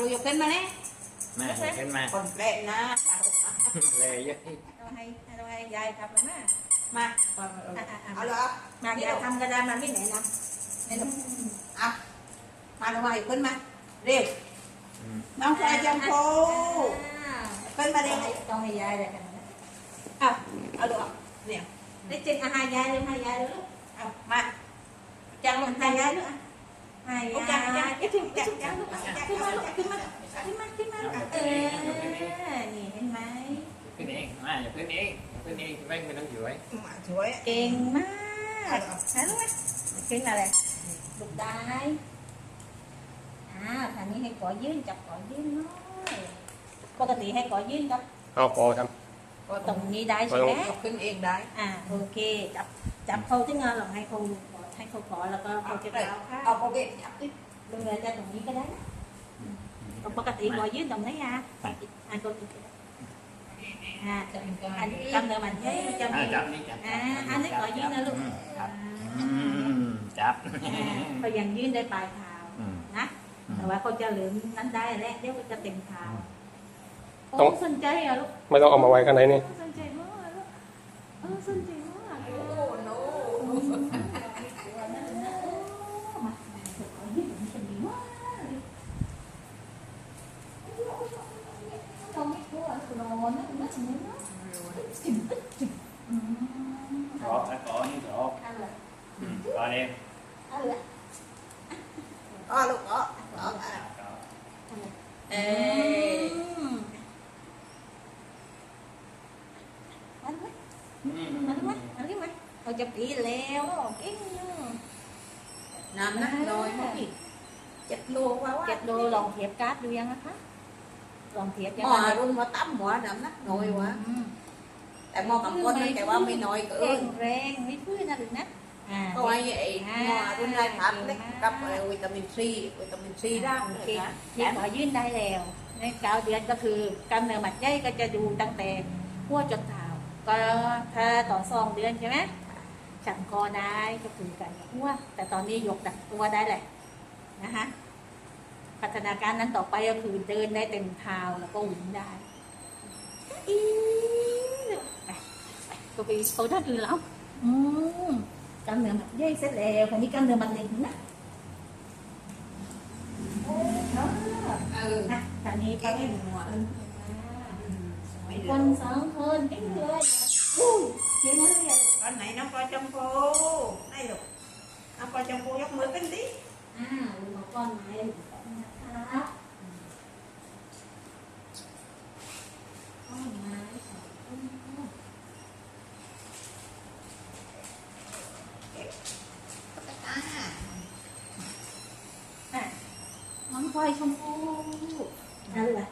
ลูกยกขึ้นมาเนี่ยมาขึ้นมาคนแปลกนะเลยเยอะเราให้เราให้ยายทำเลยมามาอะอะอะเอาเลยมายายทำกระดานมาไม่ไหนนะนี่ลูกอะมาลงมาอยู่ขึ้นมาเร็วน้องชายจำพูขึ้นมาเร็วต้องให้ยายเลยกันนะอะเอาลูกเนี่ยได้จริงอาหารยายเลยให้ยายเลยลูกเอามาจังลงให้ทางยายลูก ให้จัยางจังยจังจังจังลูกขึ้นมาขึ้นมาขึ้นมาขึ้นมาเออนี่เห็นไหมขึ้นเองมาอย่าขึ้นเองขึ้นเองแม่งไม่ต้องอยู่ไว้มาช่วยเก่งมากนะลูกเก่งอะไรลูกได้อ่าทางนี้ให้ขอยื่นจับขอยื่นน้อยปกติให้ขอยื่นครับเอาพอทตรงนี้ได้ใช่ไหมยกขึ้นเองได้อ่าโอเคจับจับเขาที่งานหรอกให้เขา ให้เขาขอแล้วก็เขาจะเอาค่ะ เอาโปรเกตจับดิดูแลจะตรงนี้ก็ได้นะปกติขอยื่นตรงนี้อะอ่านตัวนี้ก็ได้อ่าอันจำเนื้อมันให้จำอ่าเนื้อจับนี่จับอ่าอันนี้ขอยื่นนะลูกจับอ่าก็ยังยื่นได้ปลายเท้าอืมนะแต่ว่าเขาจะเหลืมนั้นได้แล้วเดี๋ยวจะเต็มเท้าโอ้สนใจอะลูกำไม่ต้องเอามาไว้ข้างในนี่สนใจมากลูกเออสนใจมากโอ้โน ขอขอนี่ขอขอเอง อ๋อลูกอ๋ออ๋อเอ้ย เรา จะปีแล้วเก่งน้ำหนักน้อยเมื่อกี้เจ็ดโลว่าว่าเจ็ดโลลองเทียบการ์ดดูยังนะคะ ลองเทียบยังหมอรุ่นว่าตั้มหัวน้ำหนักน้อยวะแต่หมอบางคนแต่ว่าไม่น้อยเกิเก่นงแรงไม่พื้นนะหรือนะอ่า ก็ไอ้ไอ้หมอรุ่นไรพัดเล็กกับวิตามินซีวิตามินซีได้โอเลเคยนะที่ขอยื่นได้แล้ว ในเก้าเดือนก็คือกำเนิดหมัดใหญ่ก็จะดูตั้งแต่หัวจนเท้าก็ถ้าต่อสองเดือนใช่ไหม ฉันคอได้ก็คือกันหัวแต่ตอนนี้ยกดักตัวได้แหละนะคะพัฒนาการนั้นต่อไปก็คือเดินได้เต็มเท้าแล้วก็วิ่งได้อีไปไปก็ไปโซนด้านอื่นแล้วอืมกำเนิดหมัดใหญ่เสร็จแล้วคราวนี้กำเนิดหมัดเล็กนะโอ้เนาะเออนะตอนนี้ก็ไม่หัวไม่คนนสองคนเอ็งเลย อุ้ยเห็นไหมเนี่ยตอนไหนน้องปอจำโพได้หรอกน้องปอจำโพยกมือขึ้นดิ อ่าอุปกรณ์ไหนอุปกรณ์นะครับก้อนไม้สองต้น อ่า อะน้องพลอยชมพูนั่นแหละ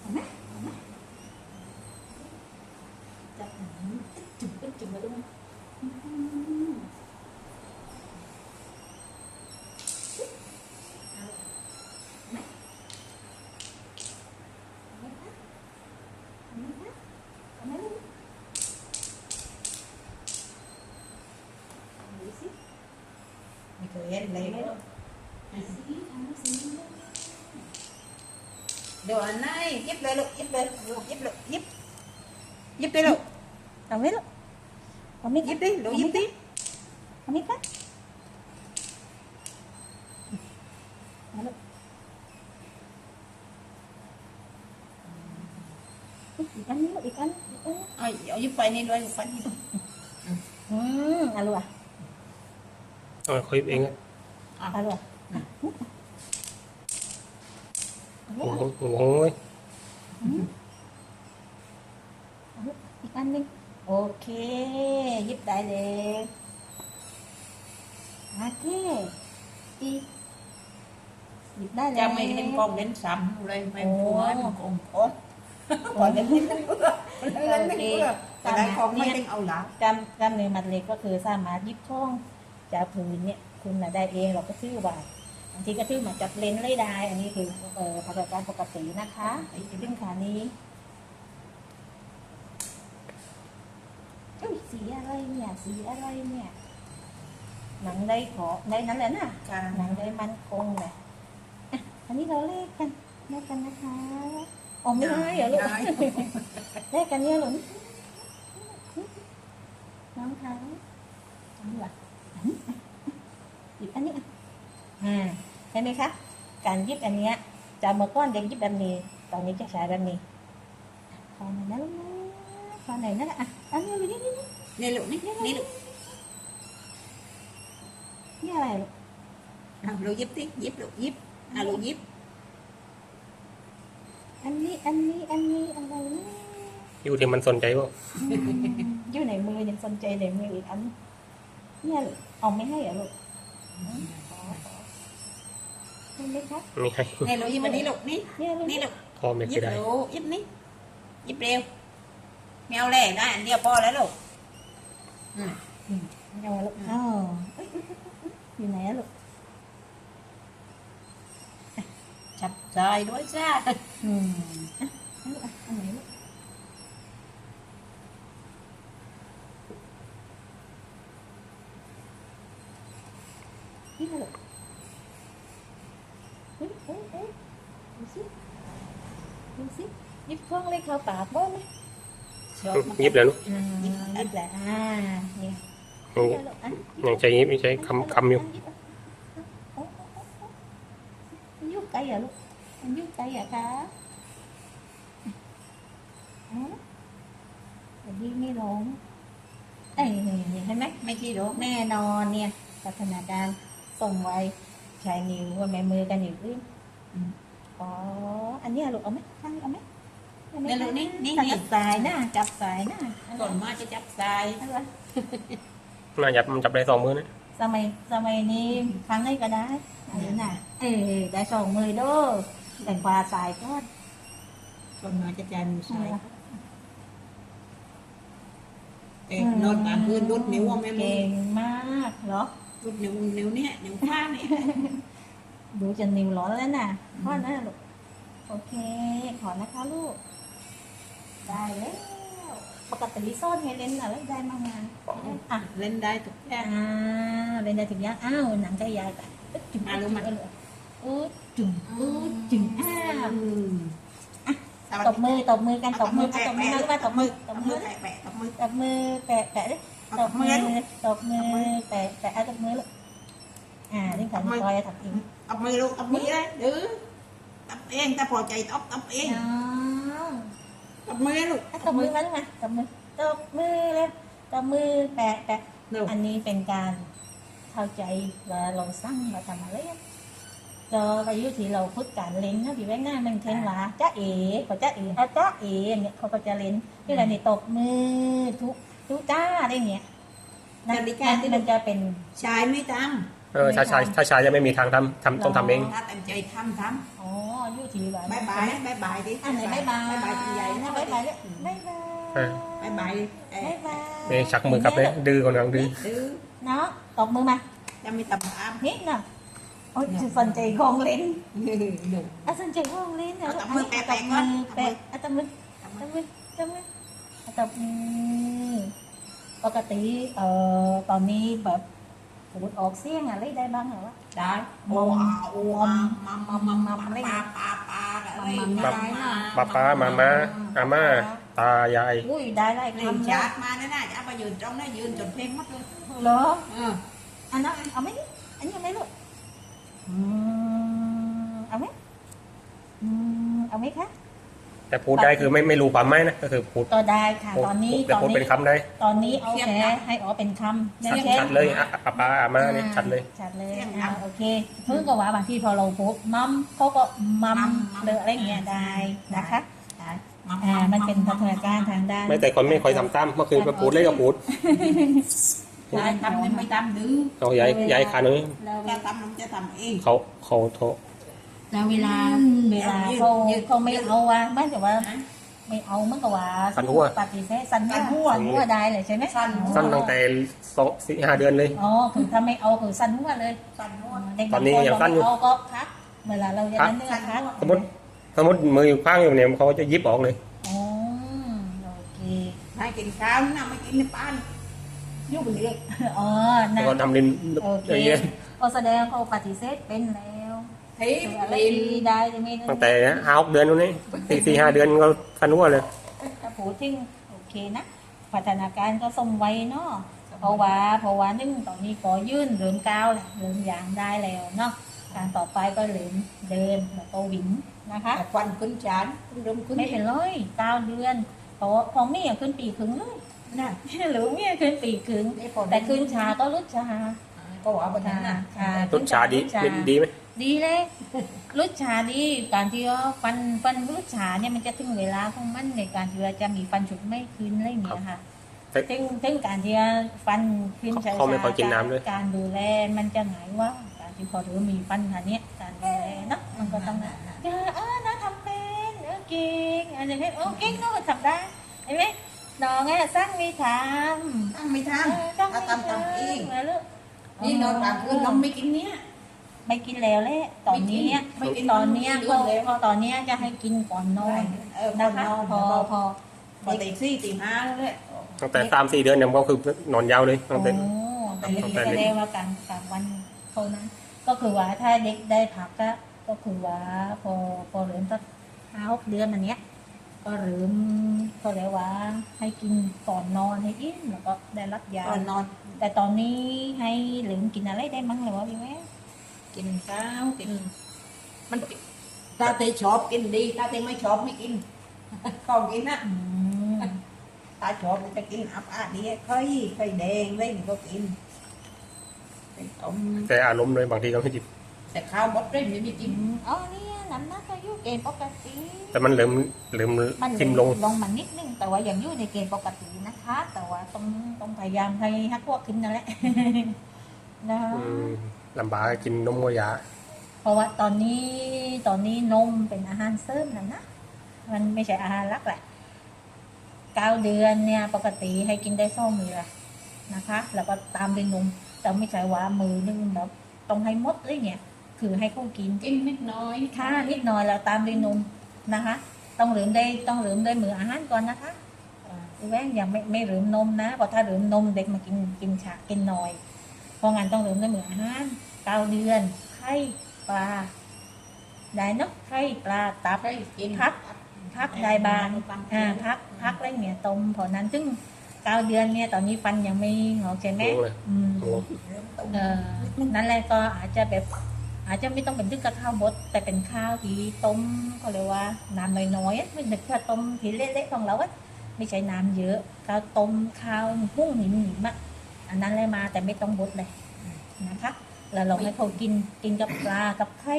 เห็นไหมเห็นไหมจับหนังจุ่มเป็นจุ่มมาด้วยอืม ไม่เคยเห็นเลยเดี๋ยวอันไหนยิบเลยลูกยิบเลยลูกยิบเลยยิบยิบเลยลูกเอาไว้ลูกเอามีดยิบดิลูกยิบดิเอามีดกันเอาลูกอีกอันนี้ลูกอีกอันอีกอันเอาเอายิบไปนี่ด้วยยิบไปนี่ด้วยอืมเอาลูกอะเอาคลิปเองอะเอาลูกอะโอ้โหโอ้โหเว้ยเอาลูกอีกอันหนึงโอเคหยิบได้เลยโอเคอีกหยิบได้แล้วจะไม่เห็นกล้องเล่นซ้ำเลยไม่หัวมันกลมโอ๊ยก่อนเล่นไม่เพื่อเล่นไม่เพื่อแต่ได้ของไม่ได้เอาหลังกล้ามกล้ามเนื้อมัดเล็กก็คือสามารถหยิบช่องจากผืนเนี่ย คุณนะได้เองเราก็ซื้อไว้บางทีก็ซื้อมาจับเลนเลยได้ อันนี้คือเอ่อพัฒนการปกตินะคะซึ่งขานี้อุ้ยสีอะไรเนี่ย สีอะไรเนี่ย หนังได้ขอได้นั้นแหละนะหนังได้มันคงเลยอะอันนี้เราเลขกันเลขกันนะคะอ๋อไม่ได้เหรอลูกเลขกันเนี่ยหรอน้องคะอันนี้ล่ะอันนี้อะหยิบอันนี้อะ อ่าเห็นไหมคะ การหยิบอันเนี้ยจากเมื่อก่อนเด็กหยิบแบบนี้ ตอนนี้จะใช้แบบนี้ขอไหนอยนะลูกนะขอไหนอยนะอะอันนี้ดูนี่นี่นี่นี่ลูกนี่นี่ลูกนี่อะไรลูกอะลูกยิบสิยิบลูกยิบอะลูกยิบ อันนี้อันนี้อันนี้อะไรนะอยู่ที่มันสนใจว่าอืมอยู่ในมือยังสนใจในมืออีกอันเนี่ยเอาไม่ให้เหรอลูก เห็นไหมคะไม่ให้นี่ลูกยิบอันนี้ลูกนี่เนี่ยลูกนี่ลูกพอไม่ยิคิบดได้ลูกยิบนี่ยิบเร็วแมวแหล่ได้อันเดียวพอแล้วลูกอืมเอาลูกอ๋อเอ้ยอยู่ไหนอะลูกจับใจด้วยจ้าอืมอะอันนี้อะอันไหนลูกนี่ค่ะลูกเฮ้ยเฮ้ยเฮ้ยดูสิดูสิยิบเครื่องเล็กเข้า ปากบ้างไหมชอบยิบแล้วลูกอ่ายิบแหละอ่าเนี่ยยังยังใช้ยิบไม่ใช้คำคำอยู่มันยุบไกลเหรอลูกมันยุบไกลเหรอคะอ๋อแต่ดีไม่ลงเอ้ยเห็นไหมไม่ขี้ลูกแน่นอนเนี่ยพัฒนาการส่งไวใช้นิ้วกับแม่มือกันอยู่ขึ้นอืมอ๋อ อันเนี้ยลูกเอาไหมข้างนี้เอาไหม เอาไหมนี่ลูกนี่นี่จับนี่สายหน้าจับสายหน้าก่อนมาจะจับใจอะไรน่าจับมันจับได้สองมือนะสมัยสมัยนี้ครั้งนี้ก็ได้อันนี้น่ะเออได้สองมือเด้อแต่งปลาสายก็ก่อนมาจะใจมือซ้ายเอ๊ะนอนกลางคืนรุดนิ้วว่าแม่มือเก่งมากเหรอรุดนิ้วนิ้วเนี่ยนิ้วข้างเนี่ย ดูจะนิ้วร้อนแล้วน่ะพ่อนะลูก โอเค ขอนะคะลูก ได้แล้ว ปกติซ่อนไงเล่นอะไรได้มางานอะเล่นได้ทุกอย่างอ่าเล่นได้ถึงยังอ้าวหนังใจยายไปจุ่มมาลูกมาเออจุ่มเออจุ่มอ้าวอืมตบมือตบมือกันตบมือตบมือตบมือตบมือตบมือแปะแปะตบมือตบมือแปะแปะดิตบมือลูกตบมือแปะแปะเอาตบมือลูกอ่าเล่นขันคอยถักเอง ตบมือลูกตบมือเลยดื้อตบเองถ้าพอใจตบตบเอง อ๋อ ตบมือลูกอะตบมือมาลูกมาตบมือตบมือเลยตบมือแปะแปะลูกอันนี้เป็นการเข้าใจว่าเราสร้างเราทำอะไรอะก็อายุที่เราพูดการเล่นนะพี่แว่ง่ายมันเทงว่าจ้าเอ๋ก็จ้าเอ๋อะจ้าเอ๋เนี่ยเขาก็จะเล่นที่เราเนี่ยตบมือทุกทุกจ้าอะไรเงี้ยนั่นมันจะเป็นชายไม่ท เออถ้าชายถ้าชายจะไม่มีทางทำทำต้องทำเองำถ้าเต็มใจทำทอ๋ออายุที่ว่าำบายบายบายบายดิอันไหนบายบายบายบายคุณยายนะบายบายด้วยบายบายเออบายบายเอ๊ะบายบายนี่ชักมือกลับเลยดื้อคนนั้นดื้อดื้อเนาะตบมือมาจะไม่ตบตามนิดหน่อยโอ้ยสนใจของเล่นหนูอะสนใจของเล่นนะเอาตบมือแปะแปะก่อนแปะอะตบมือตบมือตบมืออะตบมือปกติเอ่อตอนนี้แบบ พูดออกเสียงอะไรได้บ้างเหรอวะได้โอ้อาโอ้อามามามามาปาปาปาอะไรมัมมัมได้นะป้าป้ามาม่าอาม่าตายายอุ้ยได้ได้เล่นคำชานะร์จมาได้น่าจะเอาไปยืนตรงนั้นยืนจนเพลงหมดเลยเหรอเอออันนั้นเอาไหมอันนี้เอาไหมลูกอืมเอาไหมอืมเอาไหมคะ แต่พูดได้คือไม่ไม่รู้ความหมายนะก็คือพูดก็ได้ค่ะพูดตอนนี้แต่ตอนพูดเป็นี้นคำได้ตอนนี้เอาแค่ให้อ๋อเป็นคำชัดแค่ชัดเลยอะอะป้าอาม่าเนี่ยชัดเลย ชัดเลยอ่าโอเคเพิ่งก็ว่าบางทีพอเราพูดมัมเขาก็มัม หรืออะไรอย่างเงี้ยได้นะคะอ่าอ่ามันเป็นพัฒนาการทางด้าน ไม่แต่คนไม่ค่อยทำตามเมื่อคืนไปพูดเลยก็พูดยายทำเนี่ยไม่ทำดื้อเอายายยายขาหนึ่งแล้ว จะทำมันจะทำเองเขาเขาโทร แล้วเวลาเวลาเขาเขาไม่เอาอะไม่แต่ว่า ไม่เอามันก็ว่าปฏิเสธสันหัว สันหัวได้เลยใช่ไหมสั้นสั้นตั้งแต่สองสี่ห้าเดือนเลย อ๋อคือถ้าไม่เอาคือสันหัวเลยสั้นนวดเด็กบางคนบอกไม่เอาก็พักเวลาเราจะนั้นเนื้อพักสมมติสมมติมืออยู่ข้างอยู่เนี่ยเขาจะยิบออกเลย อ๋อโอเคไม่กินข้าวนะไม่กินในบ้านอยุ่งไปเรื่อยอ๋อแล้นะวก็ทำลินโอเคอย่างเงี้ย ก็แสดงเขาปฏิเสธเป็นแล้ว เฮ้ยอะไรลินดีได้จะไม่ได้ตั้งแต่ห้าหกเดือนนู้นนี่สี่สี่ห้าเดือนก็ฟันหัวเลย ถ้าพูดถึงโอเคนะพัฒนาการก็สมวัยเนาะเพราะว่าเพราะว่านึ่งตอนนี้ก็ยื่นเริ่มก้าวแล้วเริ่มยางได้แล้วเนาะการต่อไปก็เริ่มเดินแล้วก็วิ่งนะคะแต่ควันขึ้นจานขึ้นเริ่มขึ้นไม่เป็นเลยเก้าเดือนเพราะว่าของมี่ขึ้นปีครึ่งเลยน่ะหรือมี่ขึ้นปีครึ่งนี่พอแต่ขึ้นชาก็ลดชาก็ว่าบนนั้นน่ะชารสชาดีชาดีไหม ดีเลยลดชาดีการที่ว่าฟันฟันลดชาเนี่ยมันจะถึงเวลาของมันในการที่ว่าจะมีฟันฉุดไม่คืนอะไรอย่างเงี้ยค่ะซึ่งซึ่งการที่ฟันขึ้นช้าเขาไม่ค่อยกินน้ำด้วยการดูแลมันจะหงายว่า การที่พอรู้มีฟันค่ะเนี้ยการดูแลเนาะมันก็ต้องเออเออนะทำเป็นเออเก่งอะไรเงี้ยโอ้เก่งเนาะทำได้เห็นไหมน้องอะสร้างมีทำตั้งไม่เอทำอต้องเอาตำตำเองแล้วลูกนี่นอนกลางคืนน้องไม่กินเนี้ย ไม่กินแล้วแหละตอนนี้ไม่กินตอนเนี้ยไม่กินก็เลยพอตอนเนี้ยจะให้กินก่อนนอนเออพอนะคะนอนพอพอพอตีสี่ตีห้าแล้วแหละ ตั้งแต่สามสี่เดือนเนี่ยมันก็คือนอนยาวเลยตั้งแต่ โอ้ตั้อันงนี้แต่แสดงว่าการการวันเท่านั้น ก็คือว่าถ้าเด็กได้พักก็ก็คือว่าพอพอเริ่มสักห้าหกเดือนอันเนี้ย ก็เริ่มก็เรียกว่าให้กินก่อนนอนให้อิ่มแล้วก็ได้รับยา ก่อนนอน แต่ตอนนี้ให้เริ่มกินอะไรได้มั้งเลยวะพี่แม่ กินข้าวกิน มันตาเตชอบกินดีตาเตไม่ชอบไม่กินของกินนะอืมตาชอบมันจะกินอับอาดีไข่ไข่แดงอะไรนี่ก็กินไข่ต้มแต่อารมณ์เลยบางทีก็ไม่จิบแต่ข้าวบดเลยไม่มีกินอ๋อเนี่ยน้ำหนักอายุเกณฑ์ปกติ แต่มันเริ่มเริ่มมันทิมลงลงมานิดนึงแต่ว่ายังอยู่ในเกณฑ์ปกตินะคะ แต่ว่าต้องต้องพยายามให้ฮักพวกขึ้นนั่นแหละนะคะอืม ลำบากกินนมวัวยา เพราะว่าตอนนี้ตอนนี้นมเป็นอาหารเสริมนะนะ มันไม่ใช่อาหารหลักแหละเก้าเดือนเนี่ยปกติให้กินได้สองมือละนะคะ แล้วก็ตามด้วยนมแต่ไม่ใช่ว่ามือนึงแบบต้องให้หมดเลยเนี่ย คือให้เขากินกินนิดน้อยค่ะนิดหน่อยแล้วตามด้วยนมนะคะ ต้องเหลืมได้ต้องเหลืมได้มืออาหารก่อนนะคะแว่งยังไม่ไม่เหลืมนมนะเพราะถ้าเหลืมนมเด็กมากินกินฉากินหน่อยเพ ราะงั้นต้องเหลืมได้มืออาหารเก้าเดือนไข่ปลาได้เนาะไข่ปลาตับไข่กินพักพักได้บางอ่าพักพักอะไรเงี้ยต้มเพราะนั้นซึ่งเก้าเดือนเนี่ยตอนนี้ฟันยังไม่งอกใช่ไหมงงเลยอืมงงเออนั่นแหละก็อาจจะแบบอาจจะไม่ต้องเป็นทึกกับข้าวบดแต่เป็นข้าวที่ต้มก็เรียกว่าน้ำน้อยๆอะไม่ถึงข้าวต้มที่เละๆของเราอะไม่ใช่น้ำเยอะข้าวต้มข้าวหุ้งหนิมๆอะ อันนั้นเลยมาแต่ไม่ต้องบดเลยนะคะ แล้วเราให้เขากินกินกับปลากับไข่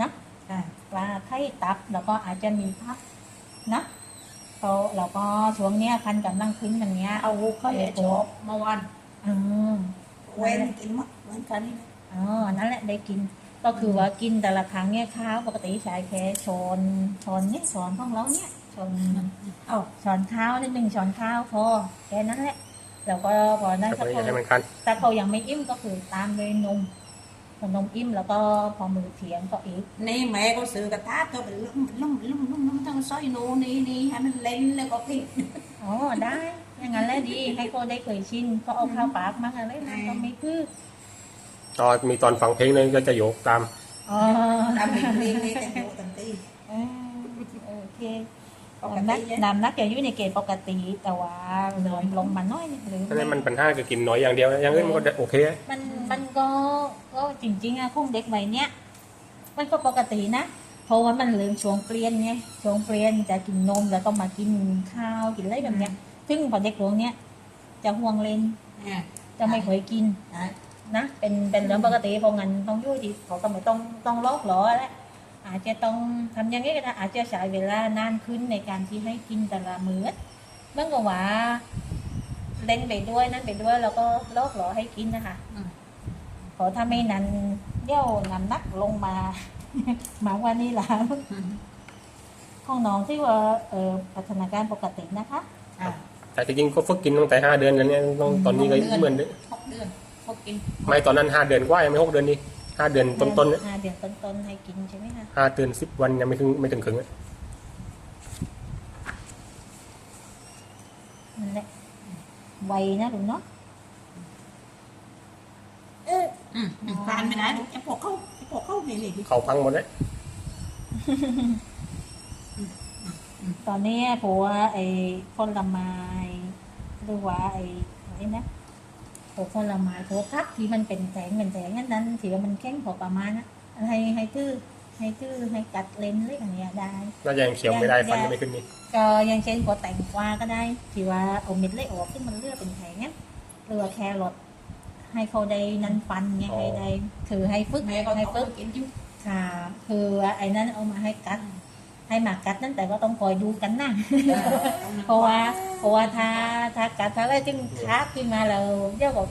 นะอ่าปลาไข่ตับแล้วก็อาจจะมีพักนะเราเราก็ช่วงเนี้ยคันกำลังขึ้นอย่างเงี้ยเอาไข่ชอบเมื่อวานอืมเว้นกินหมดเหมือนกันนี่นะอ๋อนั่นแหละได้กินก็คือว่ากินแต่ละครั้งเนี่ยข้าวปกติใช้แค่ช้อนช้อนเนี่ยช้อนของเราเนี่ยช้อนเอาช้อนข้าวนิดหนึ่งช้อนข้าวพอแค่นั้นแหละ แล้วก็พอนั้นแต่ถ้าไม่เขาให้มันคันถ้าเขายังไม่อิ่มก็คือตามด้วยนมพอนมอิ่มแล้วก็พอมือเถียงก็อีกนี่แม่ก็ซื้อกระทะก็เป็นลุ่มลุ่มลุ่มลุ่มลุ่มทั้งซอยโนนี่นี่ให้มันเล่นแล้วก็กินอ๋อได้อย่างนั้นแหละดีให้เขาได้เคยชินก็เอาข้าวปากมาอะไรนั่นก็ไม่คือตอนมีตอนฟังเพลงเลยก็จะโยกตามอ๋อตามเพลงนี่แต่งโนตันตีเออโอเค ปกน้ำหนัติกเนี่ยน้ำหนักจะอยู่ในเกณฑ์ปกติ แต่ว่าลงลงมาน้อยนิดหรือเพราะฉะนั้นมันปัญหาคือกินน้อยอย่างเดียวอย่างอื่นมันก็โอเคมันมันก็ก็จริงๆอะคงเด็กวัยเนี้ยมันก็ปกตินะ เพราะว่ามันเริ่มช่วงเปลี่ยนไงช่วงเปลี่ยนจะกินนมแล้วก็มากินข้าวกินอะไรแบบเนี้ย ซึ่งพอเด็กหลวงเนี้ยจะห่วงเล่นอ่าจะไม่เคยกินอ่านะเป็นเป็นเรื่องปกติเพราะงั้นต้องอยู่ที่เขาก็ไม่ต้องต้องลอกหลอแล้ว อาจจะต้องทำอยังไงก็ได้อาจจะใช้เวลานานขึ้นในการที่ให้กินแต่ละมื้อเมื่อกับว่าเล่นไปด้วยนั่นไปด้วยแล้วก็ลอกหลอให้กินนะคะเพราะถ้าไม่นั้นเดี่ยวน้ำหนักลงมามากกว่านี้แล้วของน้องที่ว่าเออพัฒนาการปกตินะคะอ่าแต่จริงๆก็ฝึกกินตั้งแต่ห้าเดือนแล้วเนี่ยต้องตอนนี้ก็เหมือนเดิมหกเดือนหกกินไม่ตอนนั้นห้าเดือนกว่ายังไม่หกเดือนนี่ ห้าเดือนต้นๆเนี่ยห้าเดือนต้นๆให้กินใช่ไหมคะห้าเดือนสิบวันยังไม่ถึงไม่ถึงครึ่งนั่นแหละไวนะลุงเนาะอืมทานไปนะไอ้พวกเข้าไอ้พวกเข้านี่นี่เขาพังหมดเลยตอนนี้ผัวไอ้คนละไม้หรือว่าไอ้ไอ้นะ พวกผลไม้พวกพักที่มันเป็นแสงเป็นแสงนั้นนั้นถือว่ามันแข็งพอประมาณนะให้ให้ตื้อให้ตื้อให้กัดเลนอะไรอย่างเงี้ยได้น่าจะยังเขียวไม่ได้ฟันยังไม่ขึ้นนี่ก็อยังเช่นพวกแตงกวาก็ได้ที่ว่าเอาเม็ดเล็กออกที่มันเลือกเป็นแผงเนี้ยหรือว่าแครอทให้เขาได้นันฟันเงี้ยให้ได้คือให้ฝึกแม่ก็ให้ต้ฝึอกงกินอยู่ค่ะคือว่าไอ้นั้นเอามาให้กัด ให้หมากัดนั่นแต่ก็ต้องคอยดูกันนะเพราะว่าเพราะว่าถ้าถ้ากัดถ้าอะไรจึงคาบขึ้นมาเราเรียกว่า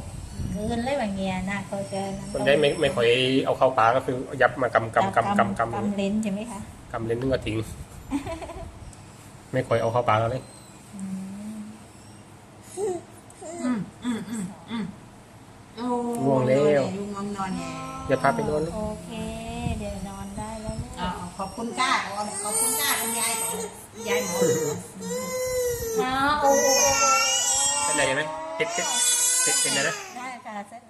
เกินเลยแบบเงี้ยนะเขาจะนั่นคนได้ไม่ไม่ค่อยเอาเข้าปากก็คือยับมากำกำกำกำกำกำเลนใช่ไหมคะกำเล่นนึงก็ทิ้งไม่ค่อยเอาเข้าปากแล้วเลยอืมอืมอืมอืมอืมโอ้ง่วงแล้วยุงงวงนอนแย่อย่าพาไปนอนเลยโอเค คุณก้าก่อนขอบคุณก้าคุณยายก่อนยายหมออ๋อโอ้โหเป็นไรไหมเจ็ดเจ็ดเจ็ดเป็นไรนะ ได้ค่ะเสร็จ